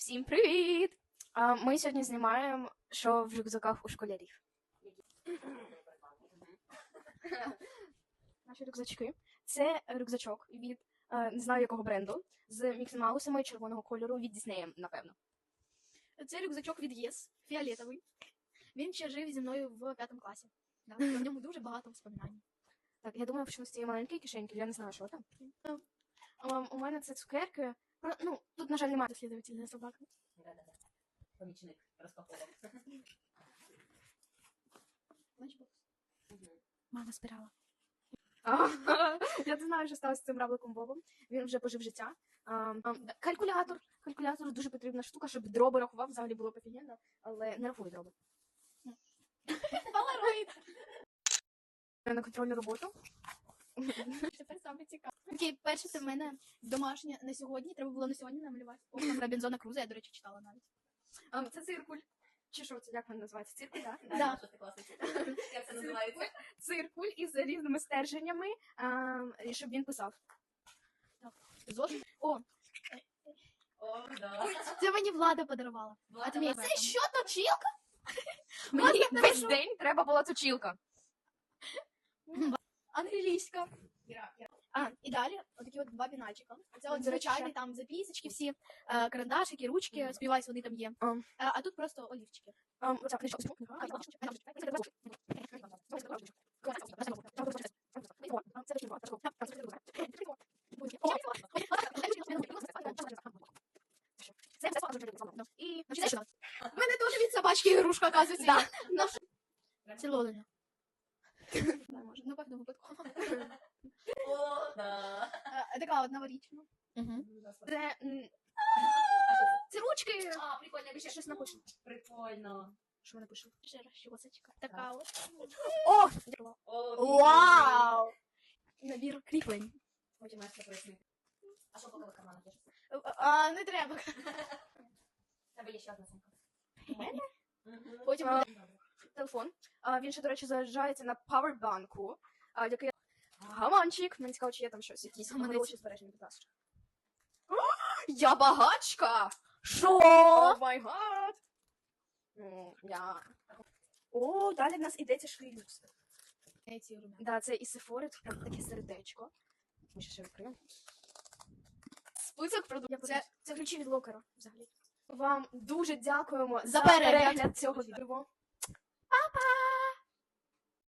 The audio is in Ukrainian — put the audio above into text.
Всім привіт! А, ми сьогодні знімаємо, що в рюкзаках у школярів. Наші рюкзачки. Це рюкзачок від е, не знаю якого бренду, з міксимаусами червоного кольору від Діснея, напевно. Це рюкзачок від ЄС, фіолетовий. Він ще жив зі мною в п'ятому класі. Да. В ньому дуже багато вспоминань. Так, я думаю, почну з цієї маленької кишеньки, я не знаю, що там. А, у мене це цукерки. Ну, тут, на жаль, немає Дослідовательна собака. Да-да-да. Помічник розпаковував. Мама збирала. Я не знаю, що сталося з цим равликом Бобом. Він вже пожив життя. Калькулятор. Калькулятор дуже потрібна штука, щоб дроби рахував, взагалі було б офігенно, але не рахує дроби. Полароїд. На контрольну роботу. Тепер саме цікаво. Окей, перше це в мене домашнє на сьогодні. Треба було на сьогодні намалювати. Окна Робінзона Круза, я, до речі, читала навіть. А, Це циркуль. Чи що це як він називається? Циркуль, так? Да. Що ти класний. Як це називається? Циркуль із різними стерженнями, а, щоб він писав. Зошит. О, О, да. це мені влада подарувала. А тобі це що точилка? Мені весь день треба була точілка. Англійська. А, і далі отакі от два бінальчика. Це от речі, там записочки всі, е, карандашики, ручки, сподіваюсь, вони там є. А. А, тут просто олівчики. І мене теж від собачки ігрушка, оказується. Є. Не може, ну певно випадково. О, да. Е, Така от новорічна. Це, м, це? Ручки. А, прикольно, я ще ще щось напишу. Прикольно. Що вона пише? Ще розчосочка. Така от. О! О, Вау! Набір кріплень. Потім маєш це пояснити. А що поки в карманах є? Е, А, не треба. Тебе є ще одна сумка. Потім буде. Телефон. Він ще, до речі, заряджається на павербанку. Який... Гаманчик. Мені цікаво, чи є там щось, якісь Гаманець. хороші збережені, будь ласка. Я багачка! Що? О май гад! Я... О, далі в нас шкрілюкс. Ці. Да, це із сефори, тут прям таке сердечко. Ми ще ще відкриємо. Список продуктів. Це, це ключі від локера, взагалі. Вам дуже дякуємо За перегляд цього відео. 爸爸